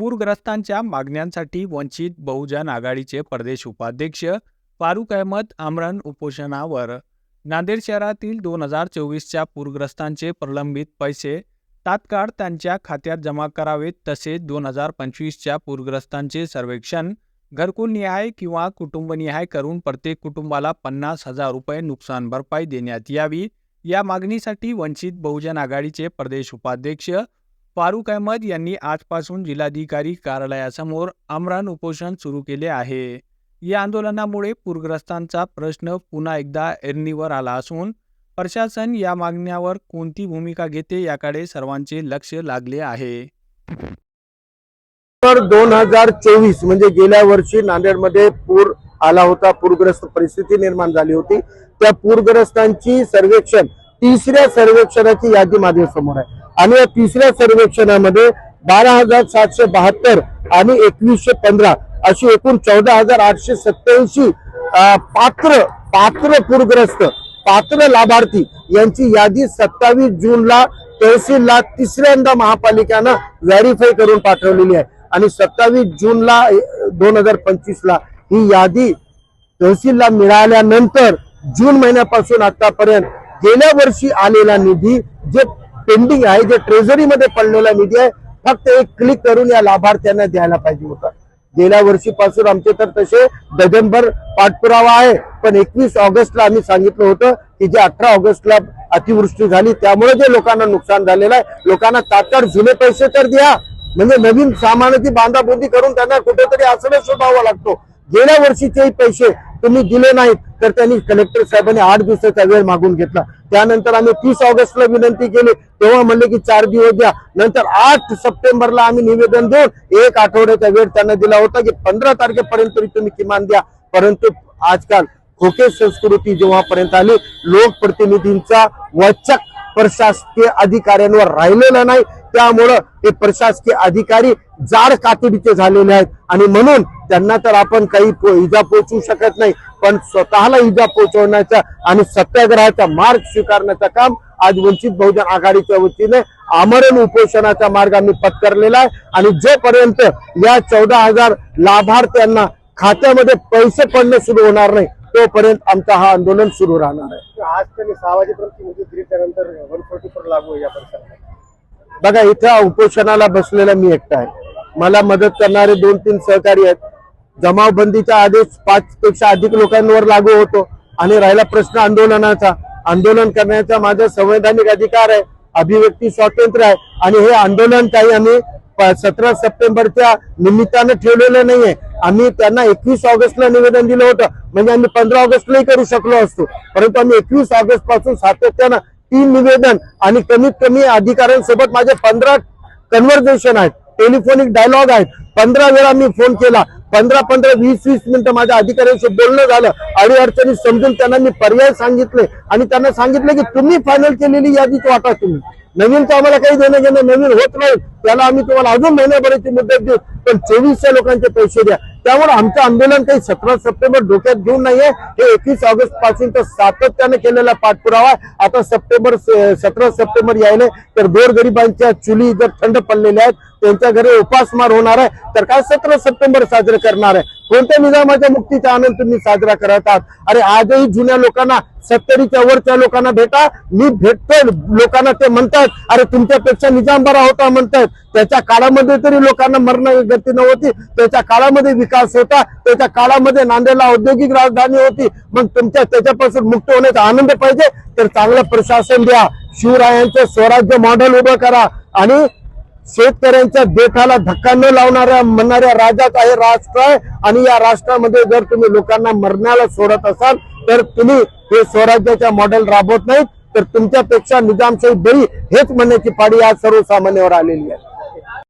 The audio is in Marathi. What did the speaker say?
पूरग्रस्तांच्या मागण्यांसाठी वंचित बहुजन आघाडीचे प्रदेश उपाध्यक्ष फारुक अहमद आमरण उपोषणावर. नांदेड शहरातील दोन हजार चोवीसच्या पूरग्रस्तांचे प्रलंबित पैसे तात्काळ त्यांच्या खात्यात जमा करावेत तसेच दोन हजार पंचवीसच्या पूरग्रस्तांचे सर्वेक्षण घरकुलनिहाय किंवा कुटुंबनिहाय करून प्रत्येक कुटुंबाला पन्नास हजार रुपये नुकसान भरपाई देण्यात यावी. या मागणीसाठी वंचित बहुजन आघाडीचे प्रदेश उपाध्यक्ष फारुक अहमद यांनी आजपासून जिल्हाधिकारी कार्यालयासमोर आमरण उपोषण सुरू केले आहे. या आंदोलनामुळे पूरग्रस्तांचा प्रश्न पुन्हा एकदा ऐरणीवर आला असून प्रशासन या मागण्यावर कोणती भूमिका घेते याकडे सर्वांचे लक्ष लागले आहे. तर दोन हजार चोवीस म्हणजे गेल्या वर्षी नांदेडमध्ये पूर आला होता पूरग्रस्त परिस्थिती निर्माण झाली होती. त्या पूरग्रस्तांची सर्वेक्षण तिसऱ्या सर्वेक्षणाची यादी माझ्यासमोर आहे. आणि या तिसऱ्या सर्वेक्षणामध्ये बारा हजार सातशे बहात्तर आणि एकवीसशे पंधरा अशी एकूण चौदा हजार आठशे सत्याऐंशी पात्र पात्र पूरग्रस्त पात्र लाभार्थी यांची यादी सत्तावीस जूनला तहसीलला तिसऱ्यांदा महापालिकेनं व्हेरीफाय करून पाठवलेली आहे. आणि सत्तावीस जूनला दोन हजार पंचवीस ला ही यादी तहसीलला मिळाल्यानंतर जून महिन्यापासून आतापर्यंत गेल्या वर्षी आलेला निधी जे पेंडिंग आहे जे ट्रेझरीमध्ये पडलेला निधी आहे फक्त एक क्लिक करून या लाभार्थ्यांना द्यायला पाहिजे होता. गेल्या वर्षीपासून आमचे तर तसे डझनभर पाठपुरावा आहे पण एकवीस ऑगस्टला आम्ही सांगितलं होतं की जे अठरा ऑगस्टला अतिवृष्टी झाली त्यामुळे जे लोकांना नुकसान झालेलं आहे लोकांना तात्काळ जुने पैसे तर द्या. म्हणजे नवीन सामानाची बांधाबोंदी करून त्यांना कुठेतरी आश्रय शोधावा लागतो. गेल्या वर्षीचेही पैसे तुम्ही दिले नाहीत. तर त्यांनी कलेक्टर साहेबांनी आठ दिवसाचा वेळ मागून घेतला. त्यानंतर आम्ही तीस ऑगस्टला विनंती केली तेव्हा म्हणले की चार दिवस द्या. नंतर आठ सप्टेंबरला आम्ही निवेदन देऊन एक आठवड्याचा वेळ त्यांना दिला होता की पंधरा तारखेपर्यंत तरी तुम्ही किमान द्या. परंतु आजकाल खोके संस्कृती जेव्हापर्यंत आली लोकप्रतिनिधींचा वचक प्रशासकीय अधिकाऱ्यांवर राहिलेला नाही. त्यामुळं हे प्रशासकीय अधिकारी जाड कातडीचे झालेले आहेत. आणि म्हणून त्यांना तर आपण काही इजा पोहोचू शकत नाही. पण स्वतःला इजा पोचवण्याचा आणि सत्याग्रहाचा मार्ग स्वीकारण्याचं काम आज वंचित बहुजन आघाडीच्या वतीने आमरण उपोषणाचा मार्ग आम्ही पत्करलेला आहे. आणि जोपर्यंत या चौदा हजार लाभार्थ्यांना खात्यामध्ये पैसे पडणं सुरू होणार नाही तोपर्यंत आमचं हा आंदोलन सुरू राहणार आहे. आज त्यांनी फोर्टी फोर लागू या बघा इथं उपोषणाला बसलेला मी एकटा आहे. मला मदत करणारे दोन तीन सहकारी आहेत. जमावबंदीचा आदेश पाच पेक्षा अधिक लोकांवर लागू होतो आणि राहिला प्रश्न आंदोलनाचा. आंदोलन करण्याचा माझा संवैधानिक अधिकार आहे अभिव्यक्ती स्वातंत्र्य आहे आणि हे आंदोलन काही आम्ही सतरा सप्टेंबरच्या निमित्तानं ठेवलेलं नाहीये. आम्ही त्यांना एकवीस ऑगस्टला निवेदन दिलं होतं. म्हणजे आम्ही पंधरा ऑगस्टलाही करू शकलो असतो. परंतु आम्ही एकवीस ऑगस्टपासून सातत्यानं तीन निवेदन आणि कमीत कमी अधिकाऱ्यांसोबत माझे पंधरा कन्व्हर्सेशन आहेत. टेलिफोनिक डायलॉग आहेत. पंधरा वेळा मी फोन केला. पंधरा पंधरा वीस वीस मिनिटं माझ्या अधिकाऱ्यांशी बोलणं झालं. अडीअडचणी समजून त्यांना मी पर्याय सांगितले. आणि त्यांना सांगितलं की तुम्ही फायनल केलेली यादीच वाटा तुम्ही. नवीन तर आम्हाला काही देणं घेणं नवीन होत नाही. त्याला आम्ही तुम्हाला अजून महिन्याभराची मुदत देऊ. पण चोवीसच्या लोकांचे पैसे द्या. त्यामुळे आमचं आंदोलन काही सतरा सप्टेंबर डोक्यात घेऊन नाहीये हे एकवीस ऑगस्टपासून तर सातत्याने केलेला पाठपुरावा आहे. आता सप्टेंबर सतरा सप्टेंबर यायले तर गोरगरिबांच्या चुली जर थंड पडलेल्या आहेत त्यांच्या घरी उपासमार होणार आहे तर काय सतरा सप्टेंबर साजरे करणार आहे कोणत्या निजामाच्या मुक्तीचा आनंद तुम्ही साजरा करत आहात? अरे आजही जुन्या लोकांना सत्तरीच्या वरच्या लोकांना भेटा मी भेटतोय लोकांना ते म्हणतात अरे तुमच्यापेक्षा निजाम बरा होता म्हणतात. त्याच्या काळामध्ये तरी लोकांना मरण गती नव्हती त्याच्या काळामध्ये विकास होता त्याच्या काळामध्ये नांदेडला औद्योगिक राजधानी होती. मग तुमच्या त्याच्यापासून मुक्त होण्याचा आनंद पाहिजे तर चांगलं प्रशासन द्या. शिवरायांचं स्वराज्य मॉडेल उभं करा. आणि शेतकऱ्यांच्या देठाला धक्का न लावणाऱ्या म्हणणाऱ्या राजाचा आहे राष्ट्र. आहे आणि या राष्ट्रामध्ये जर तुम्ही लोकांना मरण्याला सोडत असाल तर तुम्ही हे स्वराज्याच्या मॉडेल राबवत नाहीत. तर तुमच्यापेक्षा निजामशाही बरी हेच म्हणण्याची पाडी आज सर्वसामान्यावर आलेली आहे.